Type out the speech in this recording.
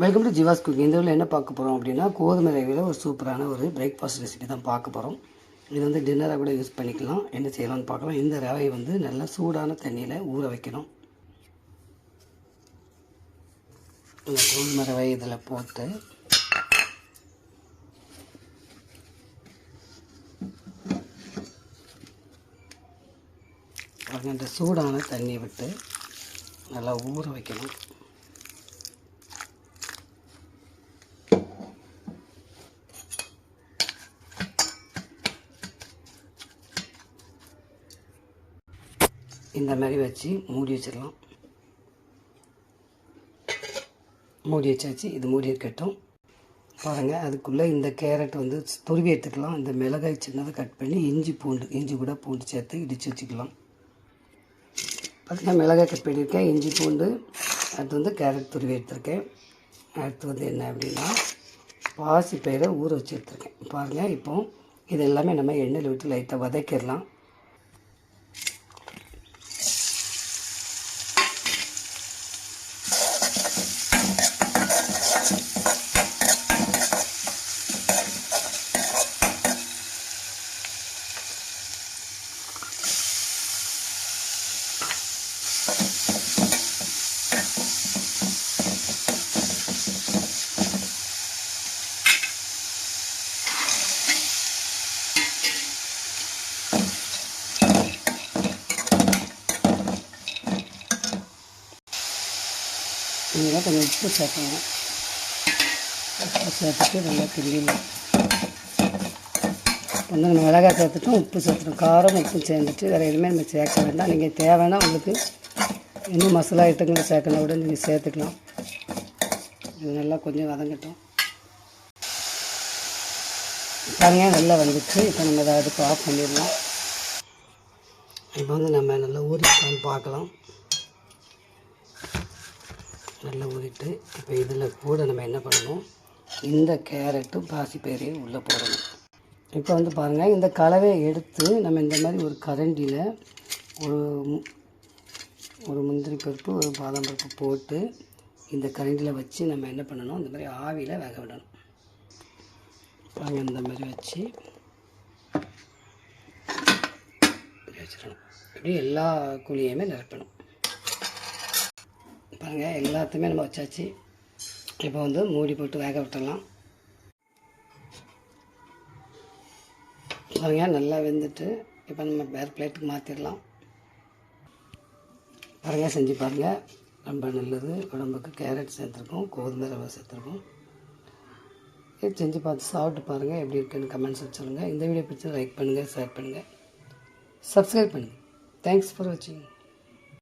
Welcome to ஜிவாஸ் cooking இந்த ஊரில் என்ன பார்க்க போகிறோம் அப்படின்னா கோதுமை ரவையில் ஒரு சூப்பரான ஒரு பிரேக்ஃபாஸ்ட் ரெசிபி தான் பார்க்க போகிறோம் இது வந்து டின்னராக கூட யூஸ் பண்ணிக்கலாம். என்ன செய்யலாம்னு பார்க்கலாம். இந்த ரவையை வந்து நல்லா சூடான தண்ணியில் ஊற வைக்கணும். இந்த கோதுமை ரவை இதில் போட்டு அந்த சூடான தண்ணியை விட்டு நல்லா ஊற வைக்கணும். இந்த மாதிரி வச்சு மூடி வச்சிடலாம். மூடி வச்சாச்சு இது மூடி இருக்கட்டும். பாருங்கள் அதுக்குள்ளே இந்த கேரட் வந்து துருவி எடுத்துக்கலாம். இந்த மிளகாய் சின்னதாக கட் பண்ணி இஞ்சி பூண்டு இஞ்சி கூட பூண்டு சேர்த்து இடித்து வச்சுக்கலாம். பார்த்தீங்கன்னா மிளகாய் கட் பண்ணியிருக்கேன் இஞ்சி பூண்டு அடுத்து வந்து கேரட் துருவி எடுத்திருக்கேன். அடுத்து வந்து என்ன அப்படின்னா பாசி பயிரை ஊற வச்சு எடுத்துருக்கேன். பாருங்கள் இப்போ இது எல்லாமே நம்ம எண்ணெயில் விட்டு லைட்டாக வதக்கிடலாம். இங்கே கொஞ்சம் உப்பு சேர்க்கணும். உப்பு சேர்த்துட்டு நல்லா கிண்டிடலாம் வந்து நம்ம மிளகாய் சேர்த்துட்டோம் உப்பு சேர்த்துட்டோம். காரம் உப்பு சேர்ந்துட்டு வேறு எதுவுமே நம்ம சேர்க்க வேண்டாம். நீங்கள் தேவைன்னா உங்களுக்கு இன்னும் மசாலா ஐட்டங்களும் சேர்க்கணும் கூட நீங்கள் சேர்த்துக்கலாம். இது நல்லா கொஞ்சம் வதங்கட்டும். பாருங்க நல்லா வந்துச்சு இப்போ நம்ம அதை அதுக்கு ஆஃப் பண்ணிடலாம். இப்போ வந்து நம்ம நல்லா ஊறிக்கலாம்னு பார்க்கலாம். நல்லா ஊறிட்டு இப்போ இதில் கூட நம்ம என்ன பண்ணணும்? இந்த கேரட்டும் பாசிப்பயிரையும் உள்ளே போடணும். இப்போ வந்து பாருங்கள் இந்த கலவையை எடுத்து நம்ம இந்த மாதிரி ஒரு கரண்டியில் ஒரு ஒரு முந்திரி பருப்பு ஒரு பாதாம் பருப்பு போட்டு இந்த கரண்டியில் வச்சு நம்ம என்ன பண்ணணும்? இந்த மாதிரி ஆவியில் வேக விடணும். பாருங்க இந்த மாதிரி வச்சு வச்சிடணும். இப்படி எல்லா குழியுமே நிரப்பணும். பாருங்கள் எல்லாத்தையுமே நம்ம வச்சாச்சு. இப்போ வந்து மூடி போட்டு வேக விட்டுடலாம். பாருங்கள் நல்லா வெந்துட்டு இப்போ நம்ம வேறு பிளேட்டுக்கு மாற்றிடலாம் பாருங்கள் செஞ்சு பாருங்கள் ரொம்ப நல்லது. உடம்புக்கு கேரட் சேர்த்துருக்கோம் கோதுமை ரவை சேர்த்துருக்கோம். இது செஞ்சு பார்த்து சாப்பிட்டு பாருங்கள் எப்படி இருக்குன்னு கமெண்ட்ஸ் சொல்லுங்கள் இந்த வீடியோ பிடிச்சி லைக் பண்ணுங்கள் ஷேர் பண்ணுங்கள் சப்ஸ்கிரைப் பண்ணுங்கள் தேங்க்ஸ் ஃபார் வாட்சிங்